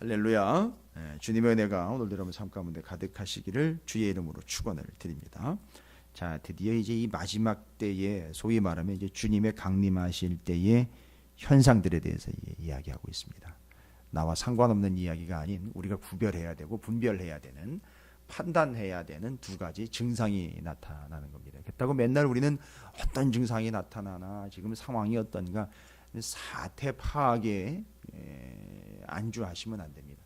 할렐루야. 예, 주님의 은혜가 오늘도 여러분 삶 가운데 가득하시기를 주의 이름으로 축원을 드립니다. 자, 드디어 이제 이 마지막 때에 소위 말하면 이제 주님의 강림하실 때의 현상들에 대해서 이- 이야기하고 있습니다. 나와 상관없는 이야기가 아닌 우리가 구별해야 되고 분별해야 되는 판단해야 되는 두 가지 증상이 나타나는 겁니다. 그렇다고 맨날 우리는 어떤 증상이 나타나나 지금 상황이 어떤가 사태 파악에 에, 안주하시면 안 됩니다.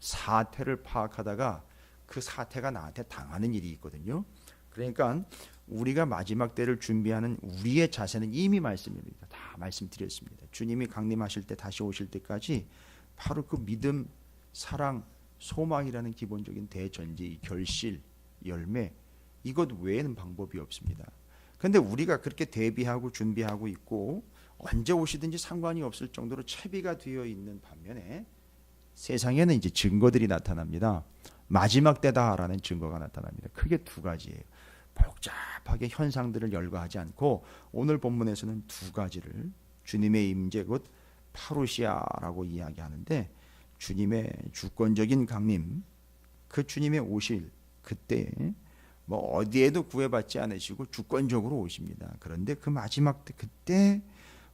사태를 파악하다가 그 사태가 나한테 당하는 일이 있거든요. 그러니까 우리가 마지막 때를 준비하는 우리의 자세는 이미 말씀입니다. 다 말씀드렸습니다. 주님이 강림하실 때 다시 오실 때까지 바로 그 믿음, 사랑, 소망이라는 기본적인 대전제, 이 결실, 열매 이것 외에는 방법이 없습니다. 근데 우리가 그렇게 대비하고 준비하고 있고 언제 오시든지 상관이 없을 정도로 채비가 되어 있는 반면에 세상에는 이제 증거들이 나타납니다. 마지막 때다라는 증거가 나타납니다. 크게 두 가지예요. 복잡하게 현상들을 열거하지 않고 오늘 본문에서는 두 가지를 주님의 임재 곧 파루시아라고 이야기하는데 주님의 주권적인 강림 그 주님의 오실 그때 뭐 어디에도 구애받지 않으시고 주권적으로 오십니다. 그런데 그 마지막 때 그때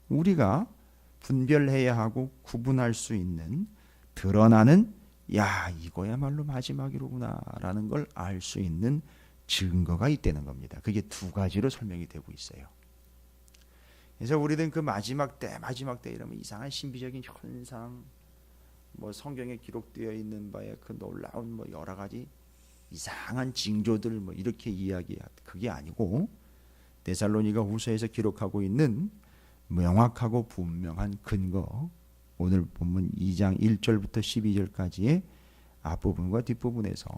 우리가 분별해야 하고 구분할 수 있는 드러나는 야 이거야말로 마지막이로구나라는 걸 알 수 있는 증거가 있다는 겁니다. 그게 두 가지로 설명이 되고 있어요. 그래서 우리는 그 마지막 때 마지막 때 이러면 이상한 신비적인 현상 뭐 성경에 기록되어 있는 바에 그 놀라운 뭐 여러 가지 이상한 징조들 뭐 이렇게 이야기하 그게 아니고 데살로니가 후서에서 기록하고 있는 명확하고 분명한 근거 오늘 본문 2장 1절부터 12절까지의 앞부분과 뒷부분에서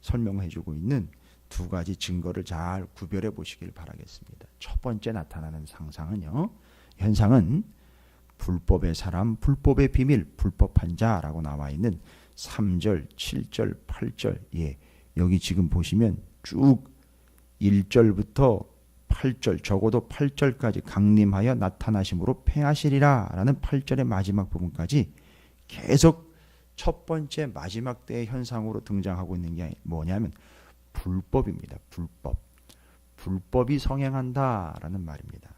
설명해 주고 있는 두 가지 증거를 잘 구별해 보시길 바라겠습니다. 첫 번째 나타나는 상상은요. 현상은 불법의 사람, 불법의 비밀, 불법한 자라고 나와 있는 3절, 7절, 8절. 예. 여기 지금 보시면 쭉 1절부터 8절, 적어도 8절까지 강림하여 나타나심으로 패하시리라라는 8절의 마지막 부분까지 계속 첫 번째 마지막 때의 현상으로 등장하고 있는 게 뭐냐면 불법입니다. 불법. 불법이 성행한다라는 말입니다.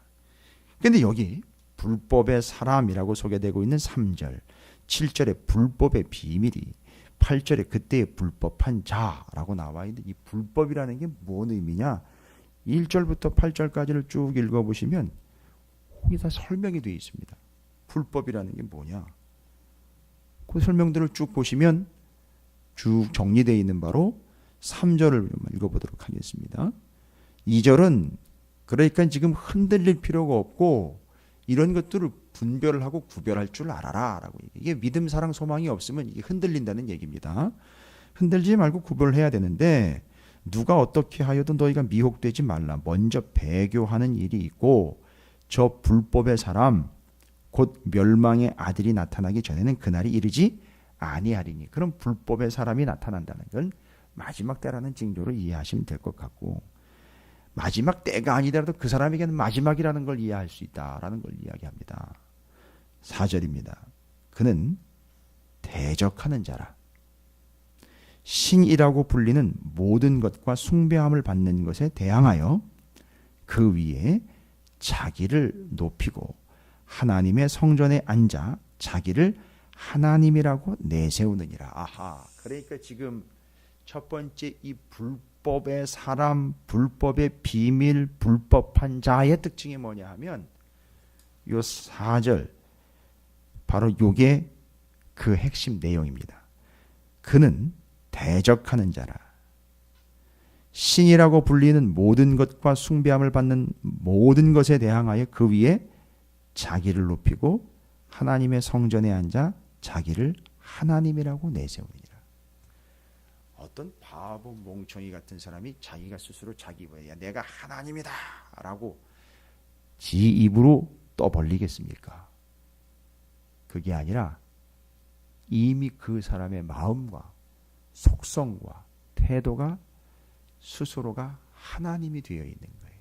근데 여기 불법의 사람이라고 소개되고 있는 3절, 7절의 불법의 비밀이 8절에 그때의 불법한 자라고 나와 있는 이 불법이라는 게 뭔 의미냐? 1절부터 8절까지를 쭉 읽어보시면 거기 다 설명이 되어 있습니다. 불법이라는 게 뭐냐? 그 설명들을 쭉 보시면 쭉 정리되어 있는 바로 3절을 읽어보도록 하겠습니다. 2절은 그러니까 지금 흔들릴 필요가 없고 이런 것들을 분별을 하고 구별할 줄 알아라 라고 이게 믿음 사랑 소망이 없으면 이게 흔들린다는 얘기입니다. 흔들지 말고 구별해야 되는데 누가 어떻게 하여도 너희가 미혹되지 말라. 먼저 배교하는 일이 있고 저 불법의 사람 곧 멸망의 아들이 나타나기 전에는 그날이 이르지 아니하리니. 그럼 불법의 사람이 나타난다는 건 마지막 때라는 징조로 이해하시면 될 것 같고 마지막 때가 아니더라도 그 사람에게는 마지막이라는 걸 이해할 수 있다라는 걸 이야기합니다. 4절입니다. 그는 대적하는 자라. 신이라고 불리는 모든 것과 숭배함을 받는 것에 대항하여 그 위에 자기를 높이고 하나님의 성전에 앉아 자기를 하나님이라고 내세우느니라. 아하. 그러니까 지금 첫 번째 이 불법의 사람, 불법의 비밀, 불법한 자의 특징이 뭐냐 하면 요 4절 바로 요게 그 핵심 내용입니다. 그는 대적하는 자라. 신이라고 불리는 모든 것과 숭배함을 받는 모든 것에 대항하여 그 위에 자기를 높이고 하나님의 성전에 앉아 자기를 하나님이라고 내세우니라. 어떤 바보 멍청이 같은 사람이 자기가 스스로 자기 뭐야 내가 하나님이다라고 지 입으로 떠벌리겠습니까? 그게 아니라 이미 그 사람의 마음과 속성과 태도가 스스로가 하나님이 되어 있는 거예요.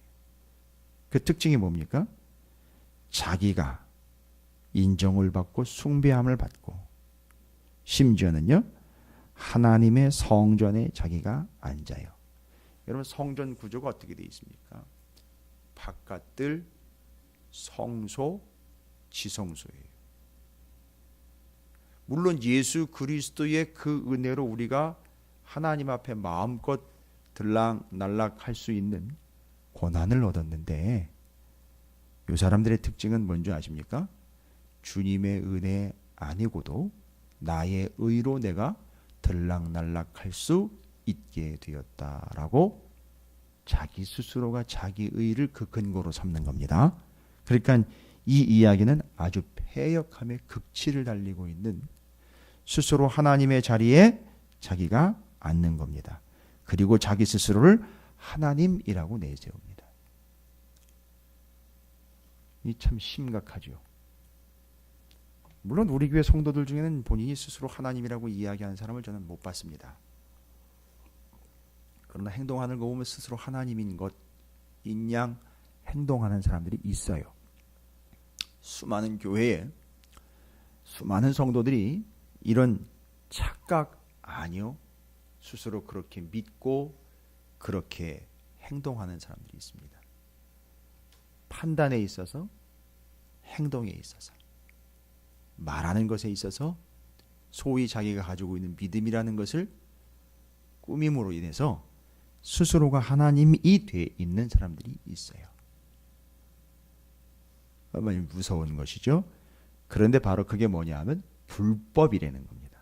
그 특징이 뭡니까? 자기가 인정을 받고 숭배함을 받고 심지어는요 하나님의 성전에 자기가 앉아요. 여러분 성전 구조가 어떻게 되어 있습니까? 바깥들 성소 지성소예요. 물론 예수 그리스도의 그 은혜로 우리가 하나님 앞에 마음껏 들락날락할 수 있는 권한을 얻었는데 이 사람들의 특징은 뭔지 아십니까? 주님의 은혜 아니고도 나의 의로 내가 들락날락할 수 있게 되었다라고 자기 스스로가 자기 의를 그 근거로 삼는 겁니다. 그러니까 이 이야기는 아주 폐역함의 극치를 달리고 있는 스스로 하나님의 자리에 자기가 앉는 겁니다. 그리고 자기 스스로를 하나님이라고 내세웁니다. 이 참 심각하죠. 물론 우리 교회 성도들 중에는 본인이 스스로 하나님이라고 이야기하는 사람을 저는 못 봤습니다. 그러나 행동하는 거 보면 스스로 하나님인 것 인 양 행동하는 사람들이 있어요. 수많은 교회에 수많은 성도들이 이런 착각 아니요. 스스로 그렇게 믿고 그렇게 행동하는 사람들이 있습니다. 판단에 있어서 행동에 있어서 말하는 것에 있어서 소위 자기가 가지고 있는 믿음이라는 것을 꾸밈으로 인해서 스스로가 하나님이 돼 있는 사람들이 있어요. 얼마나 무서운 것이죠. 그런데 바로 그게 뭐냐 하면 불법이라는 겁니다.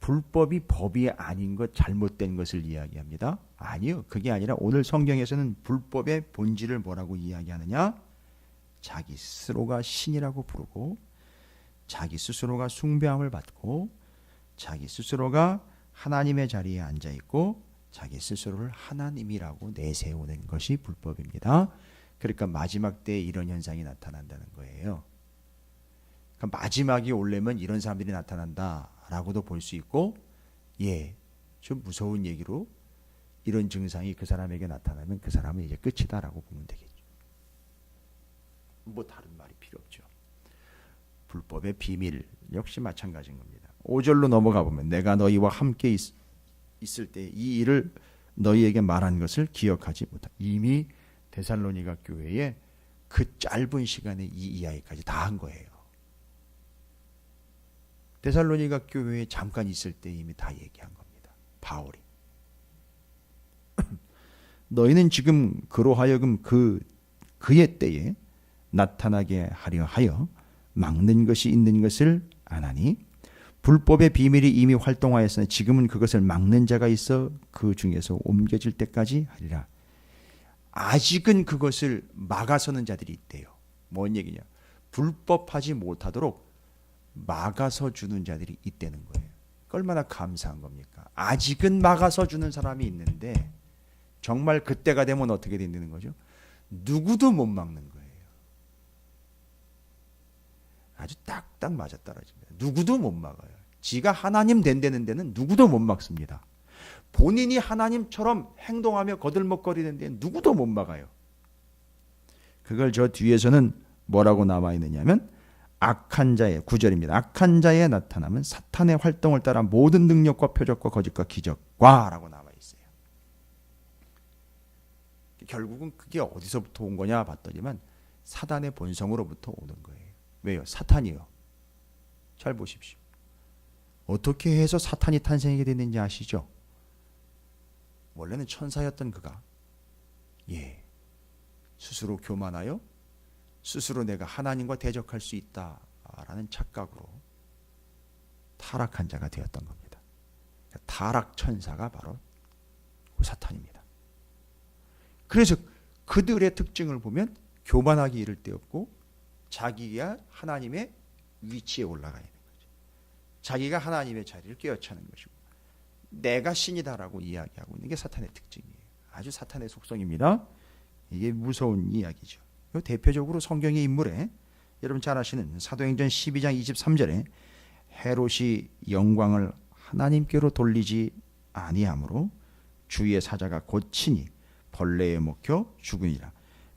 불법이 법이 아닌 것, 잘못된 것을 이야기합니다. 아니요. 그게 아니라 오늘 성경에서는 불법의 본질을 뭐라고 이야기하느냐? 자기 스스로가 신이라고 부르고, 자기 스스로가 숭배함을 받고, 자기 스스로가 하나님의 자리에 앉아 있고, 자기 스스로를 하나님이라고 내세우는 것이 불법입니다. 그러니까 마지막 때에 이런 현상이 나타난다는 거예요. 그러니까 마지막이 올려면 이런 사람들이 나타난다라고도 볼 수 있고, 예, 좀 무서운 얘기로 이런 증상이 그 사람에게 나타나면 그 사람은 이제 끝이다라고 보면 되겠죠. 뭐 다른 말이 필요 없죠. 불법의 비밀 역시 마찬가지인 겁니다. 5절로 넘어가 보면 내가 너희와 함께 있, 있을 때 이 일을 너희에게 말한 것을 기억하지 못하. 이미 데살로니가 교회에 그 짧은 시간에 이 이야기까지 다 한 거예요. 데살로니가 교회에 잠깐 있을 때 이미 다 얘기한 겁니다. 바울이. 너희는 지금 그로 하여금 그 그의 때에 나타나게 하려 하여 막는 것이 있는 것을 아나니 불법의 비밀이 이미 활동하였으나 지금은 그것을 막는 자가 있어 그 중에서 옮겨질 때까지 하리라. 아직은 그것을 막아서는 자들이 있대요. 뭔 얘기냐? 불법하지 못하도록 막아서 주는 자들이 있다는 거예요. 얼마나 감사한 겁니까? 아직은 막아서 주는 사람이 있는데 정말 그때가 되면 어떻게 된다는 거죠? 누구도 못 막는 거예요. 아주 딱딱 맞아 떨어집니다. 누구도 못 막아요. 지가 하나님 된다는 데는 누구도 못 막습니다. 본인이 하나님처럼 행동하며 거들먹거리는 데는 누구도 못 막아요. 그걸 저 뒤에서는 뭐라고 나와 있느냐면 악한 자의 구절입니다. 악한 자의 나타남은 사탄의 활동을 따라 모든 능력과 표적과 거짓과 기적과라고 나와 있어요. 결국은 그게 어디서부터 온 거냐 봤더니만 사단의 본성으로부터 오는 거예요. 왜요? 사탄이요. 잘 보십시오. 어떻게 해서 사탄이 탄생하게 됐는지 아시죠? 원래는 천사였던 그가 예 스스로 교만하여 스스로 내가 하나님과 대적할 수 있다라는 착각으로 타락한 자가 되었던 겁니다. 타락 천사가 바로 그 사탄입니다. 그래서 그들의 특징을 보면 교만하기 이를 데 없고 자기가 하나님의 위치에 올라가 있는 거죠. 자기가 하나님의 자리를 꿰어차는 것이고 내가 신이다라고 이야기하고 있는 게 사탄의 특징이에요. 아주 사탄의 속성입니다. 이게 무서운 이야기죠. 대표적으로 성경의 인물에 여러분 잘 아시는 사도행전 12장 23절에 헤롯이 영광을 하나님께로 돌리지 아니하므로 주의 사자가 고치니 벌레에 먹혀 죽으니라.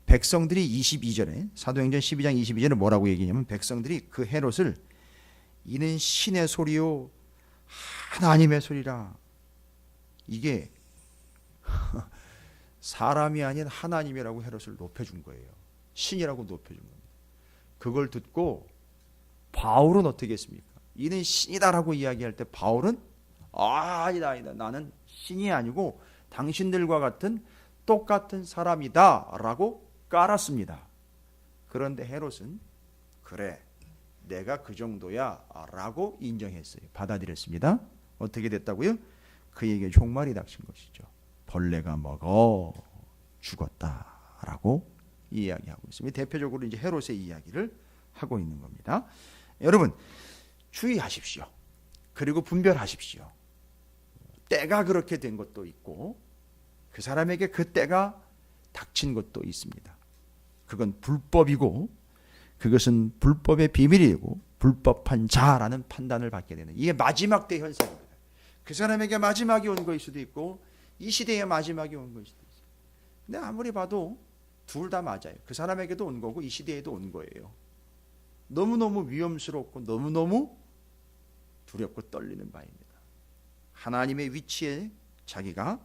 백성들이 22절에 사도행전 12장 22절에 뭐라고 얘기냐면 백성들이 그 헤롯을 이는 신의 소리요 하나님의 소리라. 이게 사람이 아닌 하나님이라고 헤롯을 높여준 거예요. 신이라고 높여준 겁니다. 그걸 듣고 바울은 어떻게 했습니까? 이는 신이다라고 이야기할 때 바울은 아, 아니다 아니다 나는 신이 아니고 당신들과 같은 똑같은 사람이다라고 깔았습니다. 그런데 헤롯은 그래 내가 그 정도야라고 인정했어요. 받아들였습니다. 어떻게 됐다고요? 그에게 종말이 닥친 것이죠. 벌레가 먹어 죽었다라고 이야기하고 있습니다. 대표적으로 이제 헤롯의 이야기를 하고 있는 겁니다. 여러분 주의하십시오. 그리고 분별하십시오. 때가 그렇게 된 것도 있고 그 사람에게 그 때가 닥친 것도 있습니다. 그건 불법이고 그것은 불법의 비밀이고 불법한 자라는 판단을 받게 되는 이게 마지막 때 현상입니다. 그 사람에게 마지막이 온 것일 수도 있고 이 시대의 마지막이 온 것일 수도 있어요. 근데 아무리 봐도 둘 다 맞아요. 그 사람에게도 온 거고 이 시대에도 온 거예요. 너무너무 위험스럽고 너무너무 두렵고 떨리는 바입니다. 하나님의 위치에 자기가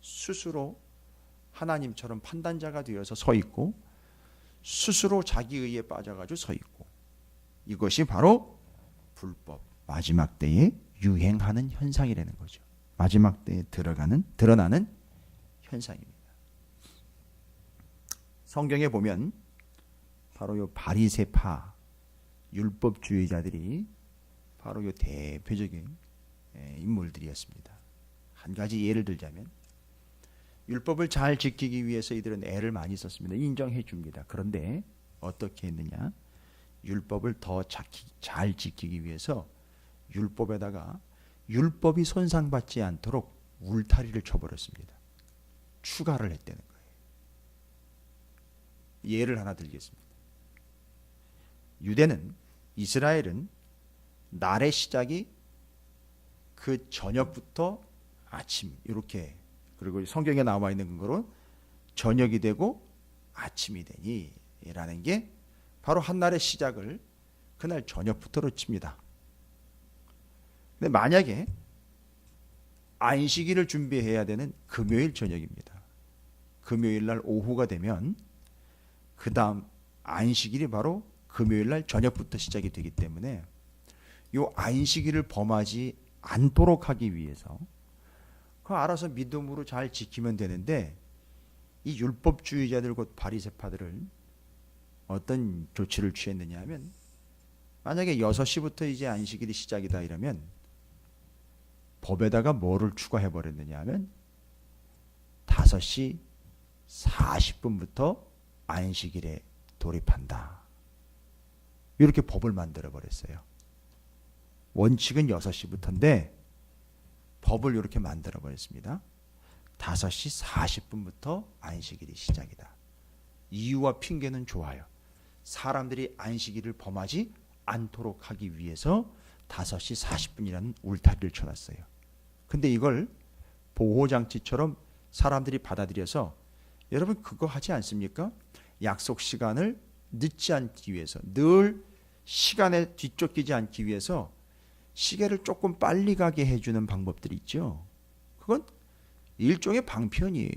스스로 하나님처럼 판단자가 되어서 서 있고 스스로 자기 의에 빠져가지고 서 있고 이것이 바로 불법 마지막 때에 유행하는 현상이라는 거죠. 마지막 때에 들어가는 드러나는 현상입니다. 성경에 보면 바로 요 바리새파 율법주의자들이 바로 요 대표적인 예, 인물들이었습니다. 한 가지 예를 들자면 율법을 잘 지키기 위해서 이들은 애를 많이 썼습니다. 인정해 줍니다. 그런데 어떻게 했느냐? 율법을 더 잘 지키기 위해서 율법에다가 율법이 손상받지 않도록 울타리를 쳐버렸습니다. 추가를 했다는 거예요. 예를 하나 들겠습니다. 유대는 이스라엘은 날의 시작이 그 저녁부터 아침 이렇게 그리고 성경에 나와 있는 거로 저녁이 되고 아침이 되니라는 게 바로 한 날의 시작을 그날 저녁부터로 칩니다. 근데 만약에 안식일을 준비해야 되는 금요일 저녁입니다. 금요일 날 오후가 되면 그 다음 안식일이 바로 금요일 날 저녁부터 시작이 되기 때문에 요 안식일을 범하지 않도록 하기 위해서 그 알아서 믿음으로 잘 지키면 되는데 이 율법주의자들 곧 바리새파들을 어떤 조치를 취했느냐 하면 만약에 6시부터 이제 안식일이 시작이다 이러면 법에다가 뭐를 추가해 버렸느냐 하면 5시 40분부터 안식일에 돌입한다. 이렇게 법을 만들어 버렸어요. 원칙은 6시부터인데 법을 이렇게 만들어 버렸습니다. 5시 40분부터 안식일이 시작이다. 이유와 핑계는 좋아요. 사람들이 안식일을 범하지 않도록 하기 위해서 5시 40분이라는 울타리를 쳐놨어요. 근데 이걸 보호장치처럼 사람들이 받아들여서 여러분 그거 하지 않습니까? 약속 시간을 늦지 않기 위해서 늘 시간에 뒤쫓기지 않기 위해서 시계를 조금 빨리 가게 해주는 방법들이 있죠. 그건 일종의 방편이에요.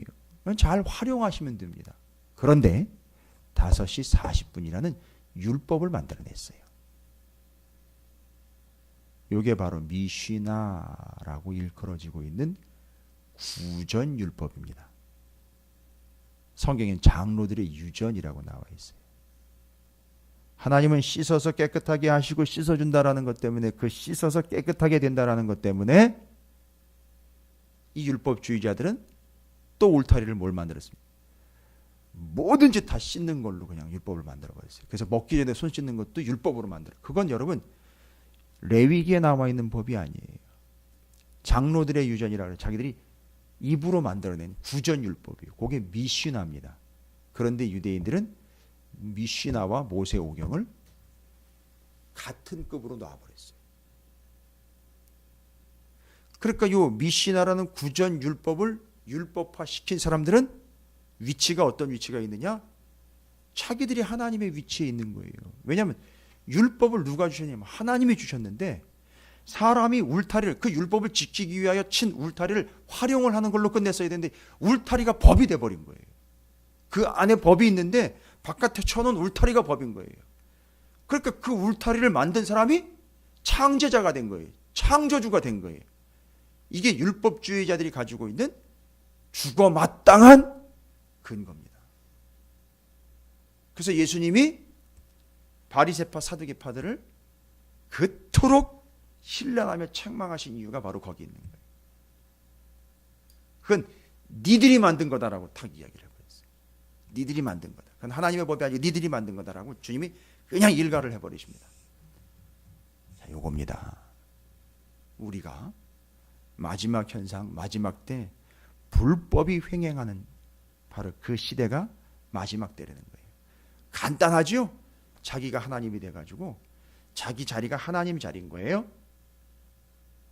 잘 활용하시면 됩니다. 그런데 5시 40분이라는 율법을 만들어냈어요. 이게 바로 미시나라고 일컬어지고 있는 구전 율법입니다. 성경엔 장로들의 유전이라고 나와 있어요. 하나님은 씻어서 깨끗하게 하시고 씻어준다라는 것 때문에 그 씻어서 깨끗하게 된다라는 것 때문에 이 율법주의자들은 또 울타리를 뭘 만들었습니까? 뭐든지 다 씻는 걸로 그냥 율법을 만들어 버렸어요. 그래서 먹기 전에 손 씻는 것도 율법으로 만들어. 그건 여러분 레위기에 나와 있는 법이 아니에요. 장로들의 유전이라 그래. 자기들이 입으로 만들어낸 구전 율법이에요. 그게 미시나입니다. 그런데 유대인들은 미시나와 모세 오경을 같은 급으로 놔버렸어요. 그러니까 요 미시나라는 구전 율법을 율법화 시킨 사람들은 위치가 어떤 위치가 있느냐? 자기들이 하나님의 위치에 있는 거예요. 왜냐하면 율법을 누가 주셨냐면 하나님이 주셨는데 사람이 울타리를 그 율법을 지키기 위하여 친 울타리를 활용을 하는 걸로 끝냈어야 되는데 울타리가 법이 돼 버린 거예요. 그 안에 법이 있는데 바깥에 쳐놓은 울타리가 법인 거예요. 그러니까 그 울타리를 만든 사람이 창제자가 된 거예요. 창조주가 된 거예요. 이게 율법주의자들이 가지고 있는 죽어 마땅한 근거입니다. 그래서 예수님이 바리새파 사두개파들을 그토록 신랑하며 책망하신 이유가 바로 거기 있는 거예요. 그건 니들이 만든 거다라고 탁 이야기를 해버렸어요. 니들이 만든 거다. 그건 하나님의 법이 아니고 니들이 만든 거다라고 주님이 그냥 일가를 해버리십니다. 자, 요겁니다. 우리가 마지막 현상, 마지막 때 불법이 횡행하는 바로 그 시대가 마지막 때라는 거예요. 간단하죠? 자기가 하나님이 돼가지고 자기 자리가 하나님 자리인 거예요.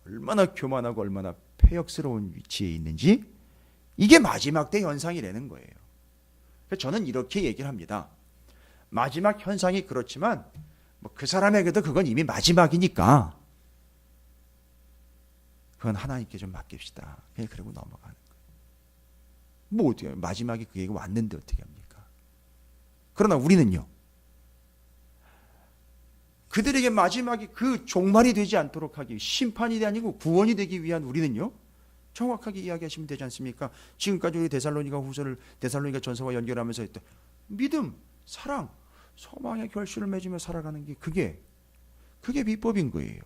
얼마나 교만하고 얼마나 폐역스러운 위치에 있는지 이게 마지막 때 현상이라는 거예요. 그래서 저는 이렇게 얘기를 합니다. 마지막 현상이 그렇지만 뭐 그 사람에게도 그건 이미 마지막이니까 그건 하나님께 좀 맡깁시다. 그냥 그러고 넘어가는 거예요. 뭐 어떻게? 마지막에 그 얘기가 왔는데 어떻게 합니까? 그러나 우리는요. 그들에게 마지막이 그 종말이 되지 않도록 하기 심판이 아니고 구원이 되기 위한 우리는요. 정확하게 이야기하시면 되지 않습니까? 지금까지 우리 데살로니가 후서를 데살로니가 전서와 연결하면서 했던 믿음, 사랑, 소망의 결실을 맺으며 살아가는 게 그게 그게 비법인 거예요.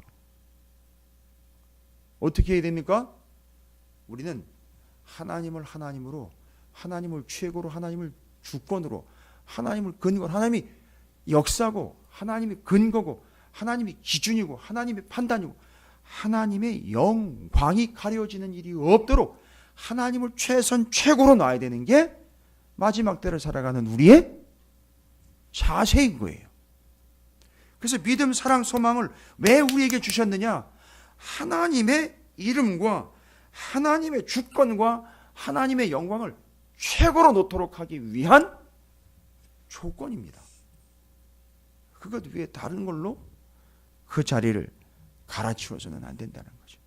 어떻게 해야 됩니까? 우리는 하나님을 하나님으로 하나님을 최고로 하나님을 주권으로 하나님을 근거로 하나님이 역사고 하나님이 근거고 하나님이 기준이고 하나님의 판단이고 하나님의 영광이 가려지는 일이 없도록 하나님을 최선 최고로 놔야 되는 게 마지막 때를 살아가는 우리의 자세인 거예요. 그래서 믿음, 사랑, 소망을 왜 우리에게 주셨느냐? 하나님의 이름과 하나님의 주권과 하나님의 영광을 최고로 놓도록 하기 위한 조건입니다. 그것 위에 다른 걸로 그 자리를 갈아치워서는 안 된다는 거죠.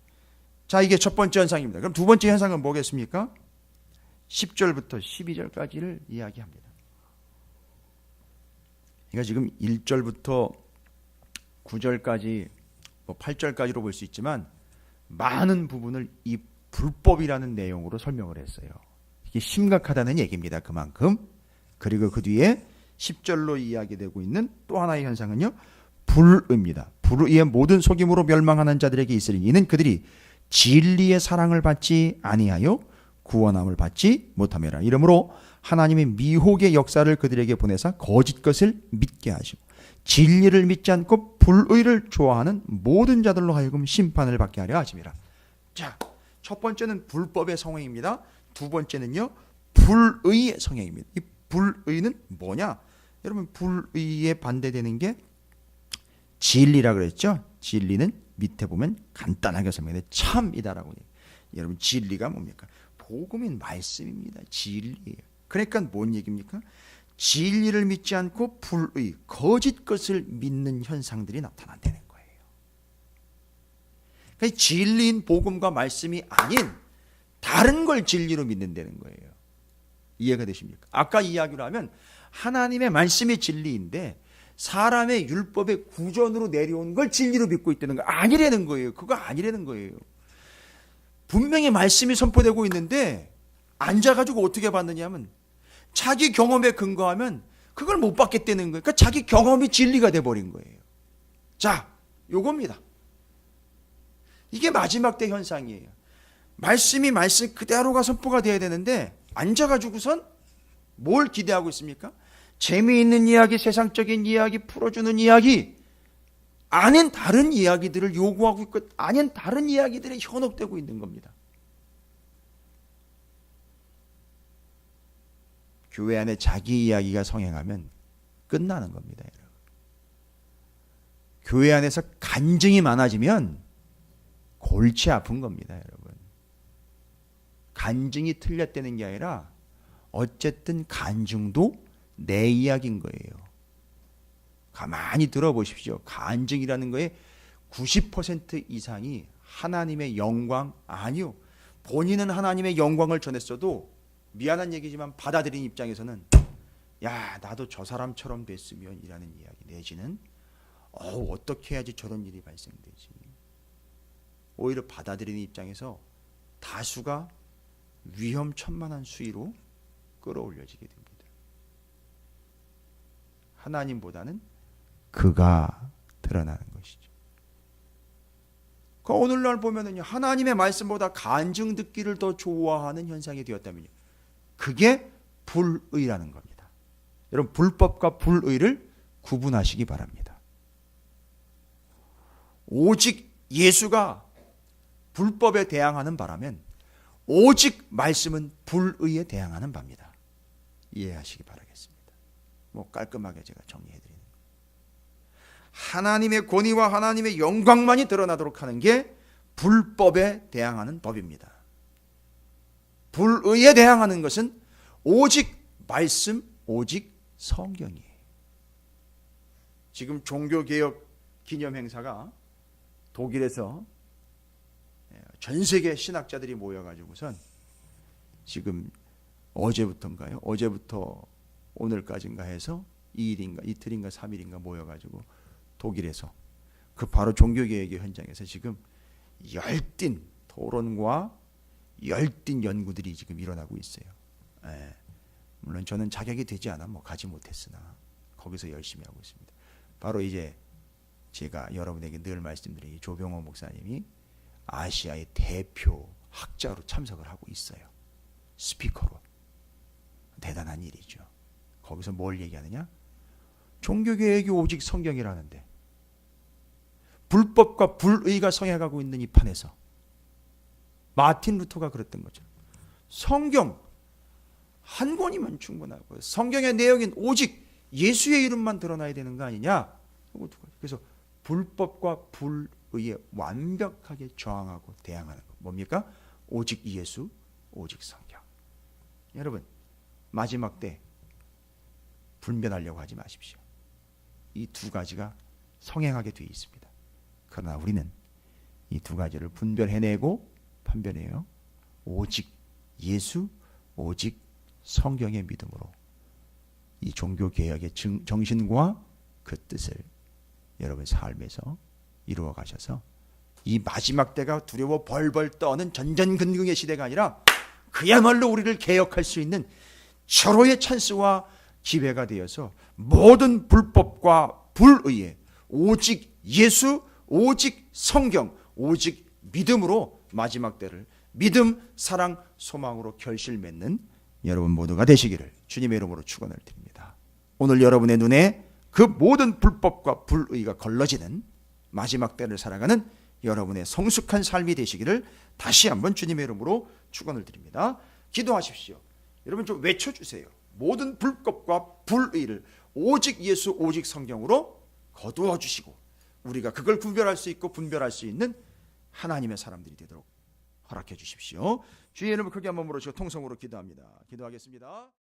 자, 이게 첫 번째 현상입니다. 그럼 두 번째 현상은 뭐겠습니까? 10절부터 12절까지를 이야기합니다. 그러니까 지금 1절부터 9절까지 뭐 8절까지로 볼 수 있지만 많은 부분을 이 불법이라는 내용으로 설명을 했어요. 이게 심각하다는 얘기입니다. 그만큼. 그리고 그 뒤에 10절로 이야기되고 있는 또 하나의 현상은요. 불의입니다. 불의의 모든 속임으로 멸망하는 자들에게 있으니 이는 그들이 진리의 사랑을 받지 아니하여 구원함을 받지 못함이라. 이러므로 하나님의 미혹의 역사를 그들에게 보내사 거짓 것을 믿게 하시고 진리를 믿지 않고 불의를 좋아하는 모든 자들로 하여금 심판을 받게 하려 하심이라. 자, 첫 번째는 불법의 성행입니다. 두 번째는요 불의의 성행입니다. 이 불의는 뭐냐? 여러분 불의에 반대되는 게 진리라 그랬죠. 진리는 밑에 보면 간단하게 설명해 참이다라고. 여러분 진리가 뭡니까? 복음인 말씀입니다. 진리예요. 그러니까 뭔 얘기입니까? 진리를 믿지 않고 불의, 거짓 것을 믿는 현상들이 나타난다는 거예요. 그러니까 진리인 복음과 말씀이 아닌 다른 걸 진리로 믿는다는 거예요. 이해가 되십니까? 아까 이야기로 하면 하나님의 말씀이 진리인데 사람의 율법의 구전으로 내려온 걸 진리로 믿고 있다는 거 아니라는 거예요. 그거 아니라는 거예요. 분명히 말씀이 선포되고 있는데 앉아가지고 어떻게 받느냐 하면 자기 경험에 근거하면 그걸 못 받겠다는 거예요. 그러니까 자기 경험이 진리가 돼버린 거예요. 자, 요겁니다. 이게 마지막 때 현상이에요. 말씀이 말씀 그대로가 선포가 돼야 되는데 앉아가지고선 뭘 기대하고 있습니까? 재미있는 이야기, 세상적인 이야기, 풀어주는 이야기, 아닌 다른 이야기들을 요구하고 있고, 아닌 다른 이야기들에 현혹되고 있는 겁니다. 교회 안에 자기 이야기가 성행하면 끝나는 겁니다, 여러분. 교회 안에서 간증이 많아지면 골치 아픈 겁니다, 여러분. 간증이 틀렸다는 게 아니라 어쨌든 간증도 내 이야기인 거예요. 가만히 들어보십시오. 간증이라는 거에 90% 이상이 하나님의 영광 아니요. 본인은 하나님의 영광을 전했어도 미안한 얘기지만 받아들인 입장에서는 야 나도 저 사람처럼 됐으면이라는 이야기 내지는 어 어떻게 해야지 저런 일이 발생되지 오히려 받아들이는 입장에서 다수가 위험천만한 수위로 끌어올려지게 됩니다. 하나님보다는 그가 드러나는 것이죠. 그 오늘날 보면은요 하나님의 말씀보다 간증 듣기를 더 좋아하는 현상이 되었다면요 그게 불의라는 겁니다. 여러분 불법과 불의를 구분하시기 바랍니다. 오직 예수가 불법에 대항하는 바라면 오직 말씀은 불의에 대항하는 바입니다. 이해하시기 바라겠습니다. 뭐 깔끔하게 제가 정리해 드리는 하나님의 권위와 하나님의 영광만이 드러나도록 하는 게 불법에 대항하는 법입니다. 불의에 대항하는 것은 오직 말씀, 오직 성경이에요. 지금 종교개혁 기념 행사가 독일에서 전 세계 신학자들이 모여가지고선 지금 어제부터인가요? 어제부터 오늘까지인가 해서 2일인가 이틀인가 3일인가 모여가지고 독일에서 그 바로 종교개혁의 현장에서 지금 열띤 토론과 열띤 연구들이 지금 일어나고 있어요. 예. 물론 저는 자격이 되지 않아 뭐 가지 못했으나 거기서 열심히 하고 있습니다. 바로 이제 제가 여러분에게 늘 말씀드린 이 조병호 목사님이 아시아의 대표 학자로 참석을 하고 있어요. 스피커로. 대단한 일이죠. 거기서 뭘 얘기하느냐? 종교개혁이 오직 성경이라는데 불법과 불의가 성행하고 있는 이 판에서 마틴 루터가 그랬던 거죠. 성경 한 권이면 충분하고 성경의 내용인 오직 예수의 이름만 드러나야 되는 거 아니냐? 그래서 불법과 불 의에 완벽하게 저항하고 대항하는 것 뭡니까? 오직 예수, 오직 성경. 여러분 마지막 때 분별하려고 하지 마십시오. 이 두 가지가 성행하게 되어 있습니다. 그러나 우리는 이 두 가지를 분별해내고 판별해요. 오직 예수, 오직 성경의 믿음으로 이 종교 개혁의 정신과 그 뜻을 여러분 삶에서 이루어 가셔서 이 마지막 때가 두려워 벌벌 떠는 전전긍긍의 시대가 아니라 그야말로 우리를 개혁할 수 있는 절호의 찬스와 기회가 되어서 모든 불법과 불의에 오직 예수, 오직 성경, 오직 믿음으로 마지막 때를 믿음, 사랑, 소망으로 결실 맺는 여러분 모두가 되시기를 주님의 이름으로 축원을 드립니다. 오늘 여러분의 눈에 그 모든 불법과 불의가 걸러지는 마지막 때를 살아가는 여러분의 성숙한 삶이 되시기를 다시 한번 주님의 이름으로 축원을 드립니다. 기도하십시오. 여러분 좀 외쳐 주세요. 모든 불법과 불의를 오직 예수 오직 성경으로 거두어 주시고 우리가 그걸 분별할 수 있고 분별할 수 있는 하나님의 사람들이 되도록 허락해 주십시오. 주의 이름을 크게 한번 부르시고 통성으로 기도합니다. 기도하겠습니다.